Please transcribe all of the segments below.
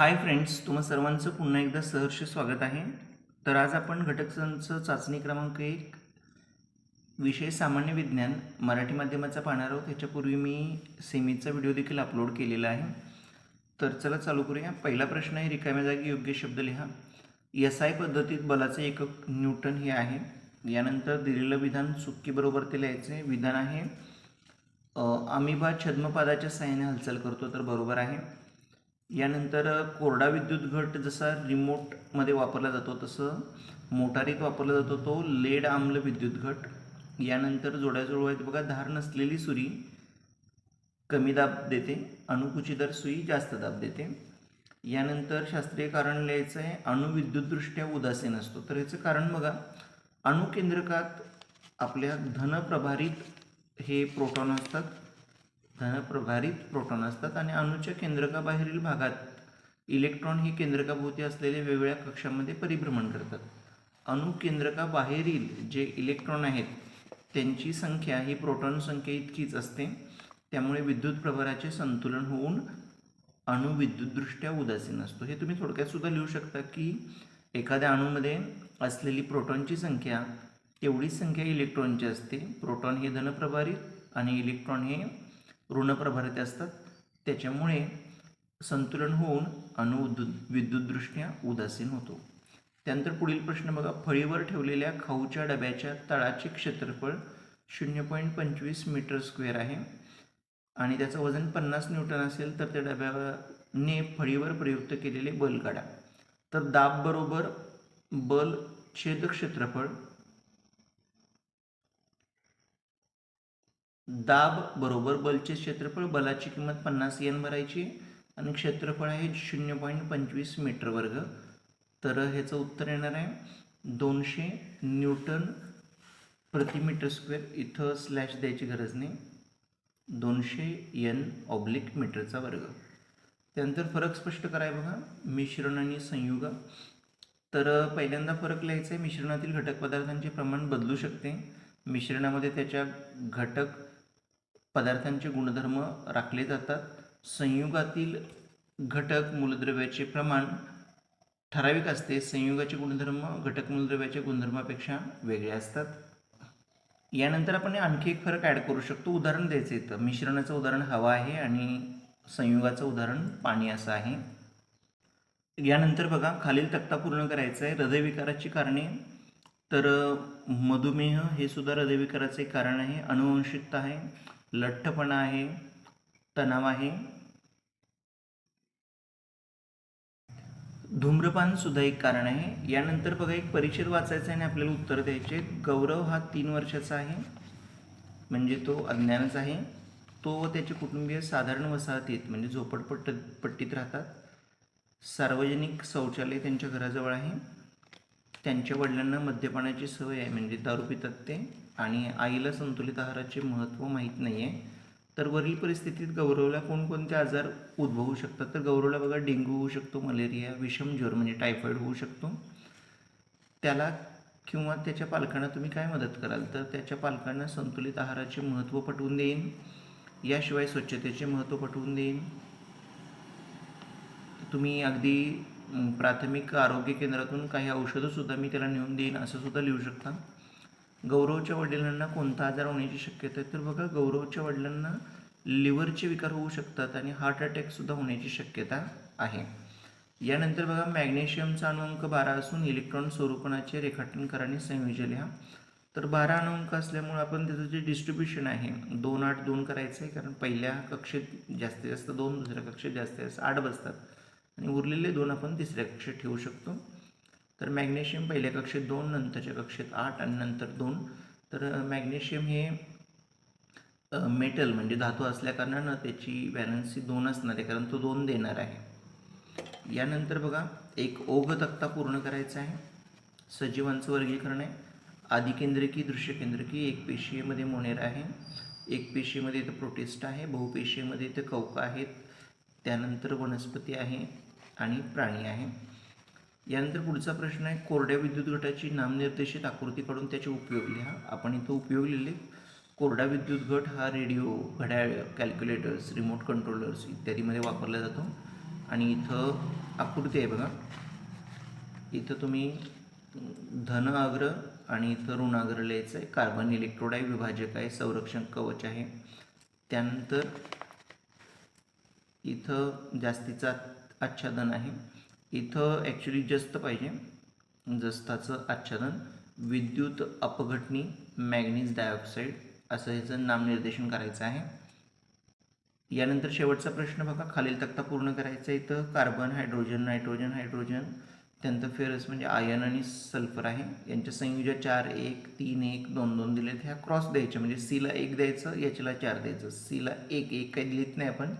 Hi friends तुम्हा सर्वांचं पुन्हा एकदा सहर्ष स्वागत आहे. तर आज आपण घटक संच चाचणी क्रमांक एक विषय सामान्य विज्ञान मराठी माध्यमाचा पाहणार आहोत. त्याच्यापूर्वी मी सेमीचा व्हिडिओ देखील अपलोड केलेला आहे. तर चला चालू करूया. पहिला प्रश्न आहे रिकाम्या जागी योग्य शब्द लिहा. एस आय पद्धतीत बलाचे एकक न्यूटन हे आहे. यानंतर दिलेलं विधान चुकीबरोबर ते लिहायचं आहे विधान आहे अ, अमिबा छद्मपादाच्या सहाय्याने हालचाल करतो तर बरोबर आहे. यानंतर कोरडा विद्युत घट जसा रिमोटमध्ये वापरला जातो तसं मोटारीत वापरला जातो तो लेड आम्ल विद्युत घट. यानंतर जोड्याजोड आहेत बघा धार नसलेली सुरी कमी दाब देते अणुकुचीदार सुई जास्त दाब देते. यानंतर शास्त्रीय कारण लिहायचं आहे अणुविद्युतदृष्ट्या उदासीन असतो. तर याचं कारण बघा अणुकेंद्रकात आपल्या धनप्रभारित हे प्रोटॉन असतात धनप्रभारित प्रोटॉन असतात आणि अणूच्या केंद्रकाबाहेरील भागात इलेक्ट्रॉन हे केंद्रकाभोवती असलेल्या वेगवेगळ्या कक्षामध्ये परिभ्रमण करतात. अणू केंद्रकाबाहेरील जे इलेक्ट्रॉन आहेत त्यांची संख्या ही प्रोटॉन संख्या इतकीच असते त्यामुळे विद्युत प्रभाराचे संतुलन होऊन अणू विद्युतदृष्ट्या उदासीन असतो. हे तुम्ही थोडक्यात सुद्धा लिहू शकता की एखाद्या अणूमध्ये असलेली प्रोटॉनची संख्या तेवढीच संख्या इलेक्ट्रॉनची असते. प्रोटॉन हे धनप्रभारित आणि इलेक्ट्रॉन हे ऋणप्रभारित असतात. त्याच्यामुळे संतुलन होऊन अणु विद्युतदृष्ट्या उदासीन होतो. त्यानंतर पुढील प्रश्न बघा. फळीवर ठेवलेल्या खाऊच्या डब्याच्या तळाचे क्षेत्रफळ शून्य पॉईंट पंचवीस मीटर स्क्वेअर आहे. आणि त्याचं वजन पन्नास न्यूटन असेल तर त्या डब्याने फळीवर प्रयुक्त केलेले बल काढा तर दाब बरोबर बल छेद क्षेत्रफळ दाब बरोबर बलचे क्षेत्रफळ बलाची किंमत पन्नास एन भरायची आणि क्षेत्रफळ आहे शून्य पॉईंट पंचवीस मीटर वर्ग. तर ह्याचं उत्तर येणार आहे. दोनशे न्यूटन प्रति मीटर स्क्वेअर इथं स्लॅश द्यायची गरज नाही. दोनशे एन ऑब्लिक मीटरचा वर्ग. त्यानंतर फरक स्पष्ट कराय बघा. मिश्रण आणि संयुग. तर पहिल्यांदा फरक लिहायचा आहे. मिश्रणातील घटक पदार्थांचे प्रमाण बदलू शकते. मिश्रणामध्ये त्याच्या घटक पदार्थांचे गुणधर्म राखले जातात. संयुगातील घटक मूलद्रव्याचे प्रमाण ठराविक असते. संयुगाचे गुणधर्म घटक मूलद्रव्याच्या गुणधर्मापेक्षा वेगळे असतात. यानंतर आपण आणखी एक फरक ॲड करू शकतो. उदाहरण द्यायचं येतं मिश्रणाचं उदाहरण हवा आहे आणि संयुगाचं उदाहरण पाणी असं आहे. यानंतर बघा खालील तक्ता पूर्ण करायचा आहे. हृदयविकाराची कारणे. तर मधुमेह हे सुद्धा हृदयविकाराचे एक कारण आहे. अनुवंशिकता आहे. लठ्ठपणा आहे तणाव आहे. धूम्रपान सुद्धा एक कारण आहे. यानंतर बघा एक परिच्छेद वाचायचा आहे आणि आपल्याला उत्तर द्यायचे गौरव हा तीन वर्षाचा आहे. म्हणजे तो अज्ञानच आहे. तो व त्याचे कुटुंबीय साधारण वसाहतीत म्हणजे झोपडपट्ट पट्टीत राहतात. सार्वजनिक शौचालय त्यांच्या घराजवळ आहे. त्यांच्या वडिलांना मद्यपानाची सवय आहे म्हणजे दारू पितात ते. आणि आईला संतुलित आहाराचे महत्त्व माहीत नाही आहे तर वरील परिस्थितीत गौरवला कोणकोणते आजार उद्भवू शकतात? तर गौरवला बघा डेंग्यू होऊ शकतो मलेरिया विषम ज्वर म्हणजे टायफॉईड होऊ शकतो. त्याला किंवा त्याच्या पालकांना तुम्ही काय मदत कराल? तर त्याच्या पालकांना संतुलित आहाराचे महत्त्व पटवून देईन. याशिवाय स्वच्छतेचे महत्त्व पटवून देईन. तुम्ही अगदी प्राथमिक आरोग्य केंद्रातून काही औषधंसुद्धा मी त्याला नेऊन देईन असं सुद्धा लिहू शकता. गौरवच्या वडिलांना कोणता आजार होण्याची शक्यता आहे? तर बघा गौरवच्या वडिलांना लिव्हरचे विकार होऊ शकतात आणि हार्ट अटॅकसुद्धा होण्याची शक्यता आहे. यानंतर बघा मॅग्नेशियमचा अणुअंक बारा असून इलेक्ट्रॉन स्वरूपणाचे रेखाटन कराने संयोजन लिहा. तर बारा अणुअंक असल्यामुळे आपण त्याचं जे डिस्ट्रीब्युशन आहे दोन आठ दोन करायचं आहे कारण पहिल्या कक्षेत जास्तीत जास्त दोन दुसऱ्या कक्षेत जास्तीत जास्त आठ बसतात. आणि उरलेले दोन आपण तिसऱ्या कक्षेत ठेवू शकतो. तर मॅग्नेशियम पहिल्या कक्षेत दोन नंतरच्या कक्षेत आठ आणि नंतर दोन. तर मॅग्नेशियम हे मेटल म्हणजे धातू असल्याकारणानं त्याची व्हॅलन्सी दोन असणार आहे कारण तो दोन देणार आहे. यानंतर बघा एक ओघ तक्ता पूर्ण करायचा आहे. सजीवांचं वर्गीकरण आहे. आदिकेंद्रकी दृश्यकेंद्रकी एक पेशीमध्ये मोनेर आहे. एक पेशीमध्ये इथं प्रोटेस्ट आहे. बहुपेशीमध्ये इथं कवका आहेत. त्यानंतर वनस्पती आहे आणि प्राणी आहे. यानंतर पुढचा प्रश्न आहे कोरड्या विद्युत गटाची नामनिर्देशित आकृती काढून त्याचे उपयोग लिहा. आपण इथं उपयोग लिहिले. कोरडा विद्युत गट हा रेडिओ घड्याळ कॅल्क्युलेटर्स रिमोट कंट्रोलर्स इत्यादीमध्ये वापरला जातो. आणि इथं आकृती आहे बघा. इथं तुम्ही धन आग्र आणि इथं ऋणाग्र लिहायचं आहे. कार्बन इलेक्ट्रोड आहे विभाजक आहे संरक्षण कवच आहे. त्यानंतर इथं जास्तीचा आच्छादन आहे. इथं ॲक्च्युली जस्त पाहिजे. जस्ताचं आच्छादन. विद्युत अपघटनी मॅग्नीज डायऑक्साईड असं ह्याचं नामनिर्देशन करायचं आहे. यानंतर शेवटचा प्रश्न बघा. खालील तक्ता पूर्ण करायचा इथं कार्बन हायड्रोजन नायट्रोजन हायड्रोजन त्यानंतर फेरस म्हणजे आयन आणि सल्फर आहे. यांच्या संयुजा चार एक तीन एक दोन दोन दिलेत. ह्या क्रॉस द्यायच्या. म्हणजे सीला एक द्यायचं याच्याला चार द्यायचं. सीला एक एक काही दिलीत नाही आपण.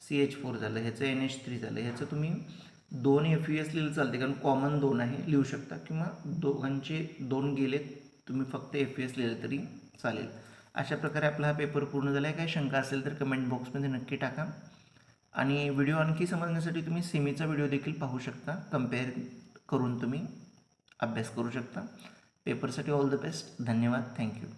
सी एच फोर झालं ह्याचं एन एच थ्री झालं ह्याचं तुम्ही दोन एफ यू एस लिहिलं चालते कारण कॉमन दोन आहे लिहू शकता. किंवा दोघांचे दोन गेलेत तुम्ही फक्त एफ यू एस लिहिलं तरी चालेल. अशा प्रकारे आपला हा पेपर पूर्ण झाला आहे काही शंका असेल तर कमेंट बॉक्समध्ये नक्की टाका. आणि व्हिडिओ आणखी समजण्यासाठी तुम्ही सेमीचा व्हिडिओ देखील पाहू शकता. कंपेअर करून तुम्ही अभ्यास करू शकता. पेपरसाठी ऑल द बेस्ट धन्यवाद. Thank you